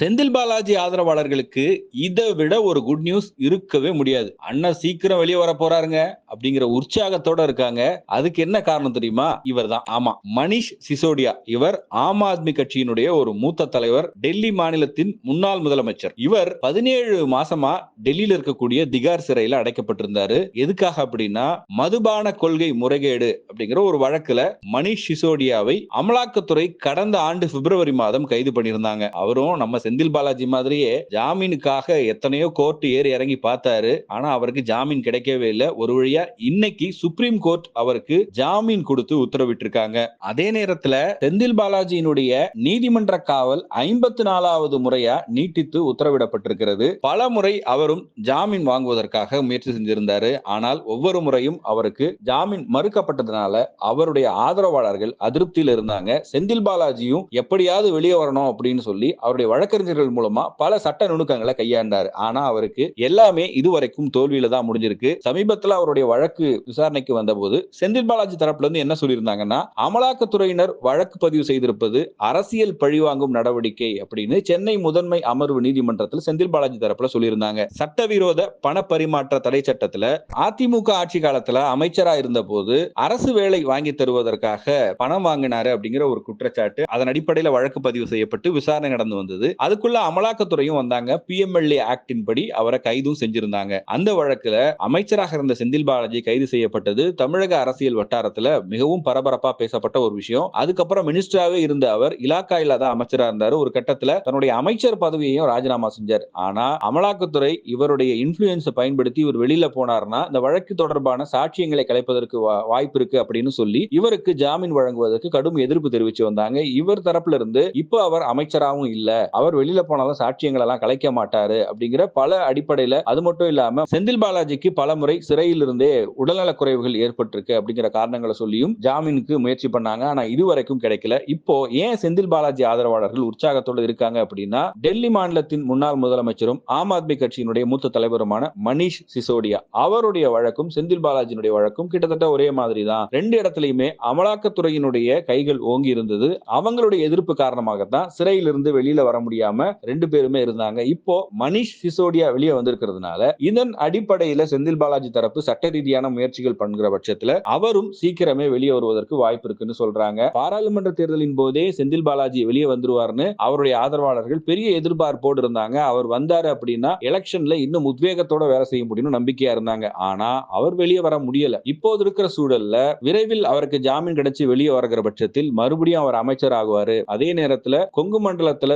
செந்தில் பாலாஜி ஆதரவாளர்களுக்கு இதை விட ஒரு குட் நியூஸ் இருக்கவே முடியாது. அண்ணன் சீக்கிரம் வெளியே வர போறாருங்க அப்படிங்கிற உற்சாகத்தோட இருக்காங்க. அதுக்கு என்ன காரணம் தெரியுமா? இவர் தான் ஆமா மணிஷ் சிசோடியா. இவர் ஆம் ஆத்மி கட்சியினுடைய ஒரு மூத்த தலைவர் டெல்லி மாநிலத்தின் முன்னாள் முதலமைச்சர். இவர் பதினேழு மாசமா டெல்லியில இருக்கக்கூடிய திகார் சிறையில அடைக்கப்பட்டிருந்தாரு. எதுக்காக அப்படின்னா மதுபான கொள்கை முறைகேடு அப்படிங்கிற ஒரு வழக்குல மணிஷ் சிசோடியாவை அமலாக்கத்துறை கடந்த ஆண்டு பிப்ரவரி மாதம் கைது பண்ணியிருந்தாங்க. அவரும் நம்ம செந்தில் பாலாஜி மாதிரியே ஜாமீனுக்காக எத்தனையோ கோர்ட் ஏறி இறங்கி பார்த்தாரு. ஆனா அவருக்கு ஜாமீன் கிடைக்கவே இல்லை. ஒரு வழியா இன்னைக்கு சுப்ரீம் கோர்ட் அவருக்கு ஜாமீன் கொடுத்து உத்தரவிட்டிருக்காங்க. அதே நேரத்துல செந்தில் பாலாஜியினுடைய நீதிமன்ற காவல் ஐம்பத்தி நாலாவது முறையா நீட்டித்து உத்தரவிடப்பட்டிருக்கிறது. பல முறை அவரும் ஜாமீன் வாங்குவதற்காக முயற்சி செஞ்சிருந்தாரு. ஆனால் ஒவ்வொரு முறையும் அவருக்கு ஜாமீன் மறுக்கப்பட்டதுனால அவருடைய ஆதரவாளர்கள் அதிருப்தியில் இருந்தாங்க செந்தில் பாலாஜியும் எப்படியாவது வெளியே வரணும் அப்படின்னு சொல்லி அவருடைய வழக்கறிஞர்கள் மூலமா பல சட்ட நுணுக்கங்களை கையாண்டார். ஆனா அவருக்கு எல்லாமே இதுவரைக்கும் தோல்வியில தான் முடிஞ்சிருக்கு. சமீபத்தில் அவருடைய வழக்கு விசாரணைக்கு வந்தபோது செந்தில் பாலாஜி தரப்புல இருந்து என்ன சொல்லியிருந்தாங்கன்னா அமலாக்கத்துறையினர் வழக்கு பதிவு செய்திருப்பது அரசியல் பழிவாங்கும் நடவடிக்கை அப்படின்னு சென்னை முதன்மை அமர்வு நீதிமன்றத்தில் செந்தில் பாலாஜி தரப்புல சொல்லியிருந்தாங்க. சட்டவிரோத பண பரிமாற்ற தடை சட்டத்துல அதிமுக ஆட்சி காலத்துல அமைச்சரா இருந்த போது அரசு வேலை வாங்கி தருவதற்காக பணம் வாங்கினாரு அப்படிங்கிற ஒரு குற்றச்சாட்டு அதன் அடிப்படையில் வழக்கு பதிவு செய்யப்பட்டு விசாரணை நடந்து வந்தது. அதுக்குள்ள அமலாக்கத்துறையும் வந்தாங்க. பிஎம்எல்ஏ ஆக்டின் படி அவரை கைதும் செஞ்சிருந்தாங்க. அந்த வழக்குல அமைச்சராக இருந்த செந்தில் பாலாஜி கைது செய்யப்பட்டது. தமிழக அரசியல் வட்டாரத்துல மிகவும் பரபரப்பா பேசப்பட்ட ஒரு விஷயம். அதுக்கப்புறம் மினிஸ்டராகவே இருந்த அவர் இலாக்கா இல்லாத அமைச்சரா இருந்தாரு. ஒரு கட்டத்துல தன்னுடைய அமைச்சர் பதவியையும் ராஜினாமா செஞ்சார். ஆனா அமலாக்கத்துறை இவருடைய இன்ஃபுளுன்ஸை பயன்படுத்தி இவர் வெளியில போனார்னா இந்த வழக்கு தொடர்பான சாட்சியங்களை கலைப்பதற்கு வா- வாய்ப்பு இருக்கு அப்படின்னு சொல்லி இவருக்கு ஜாமீன் வழங்குவதற்கு கடும் எதிர்ப்பு தெரிவிச்சு வந்தாங்க. இவர் தரப்புல இருந்து இப்போ அவர் அமைச்சராகவும் இல்ல. அவர் வெளியில போனாலும் சாட்சியங்கள் எல்லாம் கலைக்க மாட்டாரு அப்படிங்கிற பல அடிப்படையில அது மட்டும் இல்லாம செந்தில் பாலாஜிக்கு பல முறை சிறையில் இருந்தே உடல்நலக் குறைவுகள் ஏற்பட்டிருக்கு அப்படிங்கிற காரணங்களை சொல்லியும் ஜாமீனுக்கு முயற்சி பண்ணாங்க. ஆனா இதுவரைக்கும் கிடைக்கல. இப்போ ஏன் செந்தில் பாலாஜி ஆதரவாளர்கள் உற்சாகத்தோடு இருக்காங்க அப்படின்னா டெல்லி மாநிலத்தின் முன்னாள் முதலமைச்சரும் ஆம் ஆத்மி கட்சியினுடைய மூத்த தலைவருமான மணிஷ் சிசோடியா அவருடைய வழக்கும் செந்தில் பாலாஜியினுடைய வழக்கும் கிட்டத்தட்ட ஒரே மாதிரி தான் ரெண்டு இடத்துலயுமே அமலாக்கத்துறையினுடைய கைகள் ஓங்கி இருந்தது. அவங்களுடைய எதிர்ப்பு காரணமாக தான் சிறையிலிருந்து வெளியில வர முடியாது முடியாம ரெண்டு பேருமே இருந்தாங்க. இப்போ மணிஷ் சிசோடியா வெளியே வந்திருக்கிறதுனால இதன் அடிப்படையில செந்தில் பாலாஜி தரப்பு சட்ட ரீதியான முயற்சிகள் பண்ணுகிற பட்சத்துல அவரும் சீக்கிரமே வெளியே வருவதற்கு வாய்ப்பு இருக்குன்னு சொல்றாங்க. பாராளுமன்ற தேர்தலின் போதே செந்தில் பாலாஜி வெளியே வந்துருவார்னு அவருடைய ஆதரவாளர்கள் பெரிய எதிர்பார்ப்போடு இருந்தாங்க. அவர் வந்தாரு அப்படின்னா எலெக்ஷன்ல இன்னும் உத்வேகத்தோட வேலை செய்ய முடியும்னு நம்பிக்கையா இருந்தாங்க. ஆனா அவர் வெளியே வர முடியல. இப்போது இருக்கிற சூழல்ல விரைவில் அவருக்கு ஜாமீன் கிடைச்சு வெளியே வருகிற பட்சத்தில் மறுபடியும் அவர் அமைச்சர் ஆகுவாரு அதே நேரத்துல கொங்கு மண்டலத்துல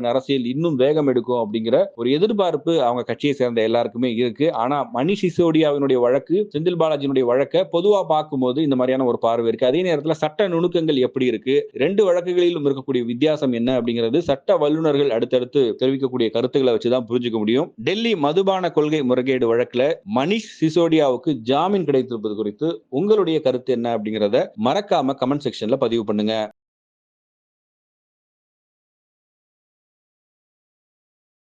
இந்தியாவின் அரசியல் இன்னும் வேகம் எடுக்கும் அப்படிங்கிற ஒரு எதிர்பார்ப்பு அவங்க கட்சியை சேர்ந்த எல்லாருக்குமே இருக்கு. ஆனா மணிஷ் சிசோடியாவினுடைய வழக்கு செந்தில் பாலாஜியினுடைய வழக்க பொதுவா பார்க்கும்போது இந்த மாதிரியான ஒரு பார்வை இருக்கு. அதே நேரத்துல சட்ட நுணுக்கங்கள் எப்படி இருக்கு? ரெண்டு வழக்குகளிலும் இருக்கக்கூடிய வித்தியாசம் என்ன அப்படிங்கிறது சட்ட வல்லுநர்கள் அடுத்தடுத்து தெரிவிக்கக்கூடிய கருத்துக்களை வச்சுதான் புரிஞ்சுக்க முடியும். டெல்லி மதுபான கொள்கை முறைகேடு வழக்குல மணிஷ் சிசோடியாவுக்கு ஜாமீன் கிடைத்திருப்பது குறித்து உங்களுடைய கருத்து என்ன அப்படிங்கிறத மறக்காம கமெண்ட் செக்ஷன்ல பதிவு பண்ணுங்க.